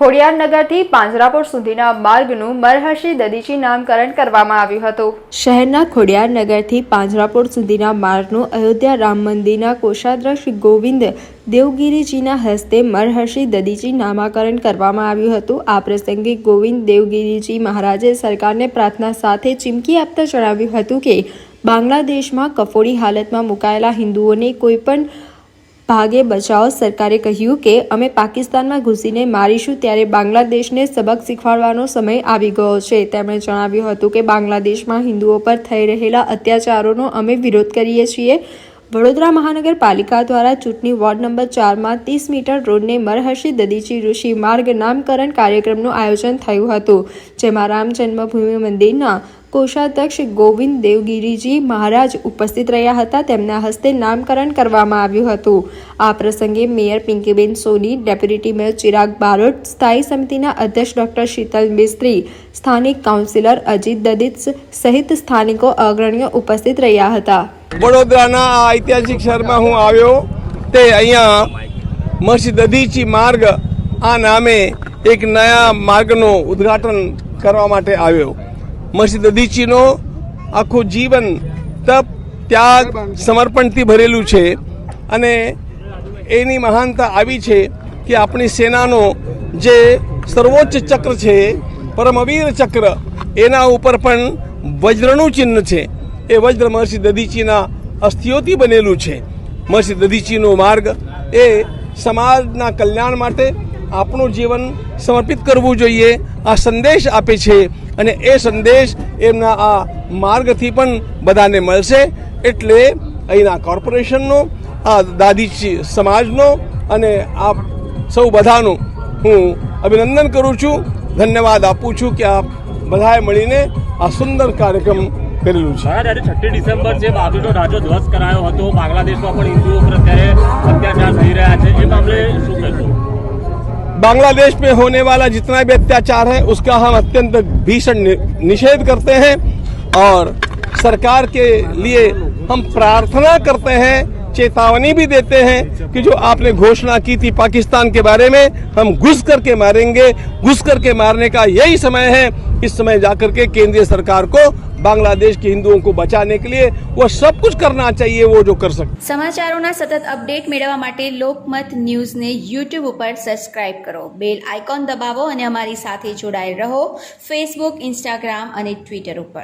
ખોડિયારનગરથી પાંજરાપોળ સુધીના માર્ગનું મરહર્ષિ દદીચી નામકરણ કરવામાં આવ્યું હતું. શહેરના ખોડિયારનગરથી પાંજરાપોળ સુધીના માર્ગનું અયોધ્યા રામ મંદિરના કોષાધ્યક્ષ ગોવિંદ દેવગીરીજીના હસ્તે મરહર્ષિ દદીચી નામાકરણ કરવામાં આવ્યું હતું. આ પ્રસંગે ગોવિંદ દેવગીરીજી મહારાજે સરકારને પ્રાર્થના સાથે ચીમકી આપતા જણાવ્યું હતું કે, બાંગ્લાદેશમાં કફોડી હાલતમાં મુકાયેલા હિન્દુઓને કોઈપણ ભાગે બચાવ, સરકારે કહ્યું કે, અમે પાકિસ્તાનમાં ઘૂસીને મારીશું ત્યારે બાંગ્લાદેશને સબક શીખવાડવાનો સમય આવી ગયો છે. તેમણે જણાવ્યું હતું કે, બાંગ્લાદેશમાં હિન્દુઓ પર થઈ રહેલા અત્યાચારોનો અમે વિરોધ કરીએ છીએ. વડોદરા મહાનગરપાલિકા દ્વારા ચૂંટણી વોર્ડ નંબર ચારમાં ત્રીસ મીટર રોડને મરહર્ષિ દદીચી ઋષિ માર્ગ નામકરણ કાર્યક્રમનું આયોજન થયું હતું, જેમાં રામ જન્મભૂમિ મંદિરના કોષાધ્યક્ષ ગોવિંદ દેવગીરીજી મહારાજ ઉપસ્થિત રહ્યા હતા. તેમના હસ્તે નામકરણ કરવામાં આવ્યું હતું. આ પ્રસંગે mayor Pinkiben Soni, deputy mayor Chirag Barot, સ્થાયી સમિતિના અધ્યક્ષ ડોક્ટર શીતલ મિસ્ત્રી, સ્થાનિક કાઉન્સિલર અજીત દદિત સહિત સ્થાનિકો અગ્રણીઓ ઉપસ્થિત રહ્યા હતા. વડોદરાના આ ઐતિહાસિક શહેરમાં હું આવ્યો. તે અહીંયા મસ્જિદ દધીચી માર્ગ આ નામે એક નયા માર્ગનું ઉદ્ઘાટન કરવા માટે આવ્યો. મસ્જિદ દધીચીનો આખું જીવન તપ, ત્યાગ, સમર્પણથી ભરેલું છે અને એની મહાનતા આવી છે કે આપણી સેનાનો જે સર્વોચ્ચ ચક્ર છે, પરમવીર ચક્ર, એના ઉપર પણ વજ્રનું ચિહ્ન છે. એ વજ્ર મહર્ષિ દધીચીના અસ્થિઓથી બનેલું છે. મહર્ષિ દધીચીનો માર્ગ એ સમાજના કલ્યાણ માટે આપણું જીવન સમર્પિત કરવું જોઈએ. આ સંદેશ આપે છે અને એ સંદેશ એમના આ માર્ગથી પણ બધાને મળશે. એટલે અહીંના કોર્પોરેશનનો, આ દાદી સમાજનો અને આ સૌ બધાનું હું અભિનંદન કરું છું. ધન્યવાદ આપું છું કે આપ બધાએ મળીને આ સુંદર કાર્યક્રમ કરેલું છે. આજે છઠ્ઠી ડિસેમ્બર જે બહાદુરનો રાજો ધ્વસ્ત કરાયો હતો. બાંગ્લાદેશમાં પણ હિન્દુઓ પર અત્યારે અત્યાચાર થઈ રહ્યા बांग्लादेश में होने वाला जितना भी अत्याचार है, उसका हम अत्यंत भीषण निषेध करते हैं और सरकार के लिए हम प्रार्थना करते हैं चेतावनी भी देते हैं कि जो आपने घोषणा की थी पाकिस्तान के बारे में हम घुस करके मारेंगे घुस करके मारने का यही समय है इस समय जाकर के केंद्रीय सरकार को बांग्लादेश के हिंदुओं को बचाने के लिए वो सब कुछ करना चाहिए वो जो कर सकते સમાચારોના સતત અપડેટ મેળવવા માટે લોકમત ન્યૂઝને યુટ્યુબ ઉપર સબસ્ક્રાઇબ કરો બેલ આઇકોન દબાવો અને અમારી સાથે જોડાયેલ રહો ફેસબુક ઇન્સ્ટાગ્રામ અને ટ્વિટર ઉપર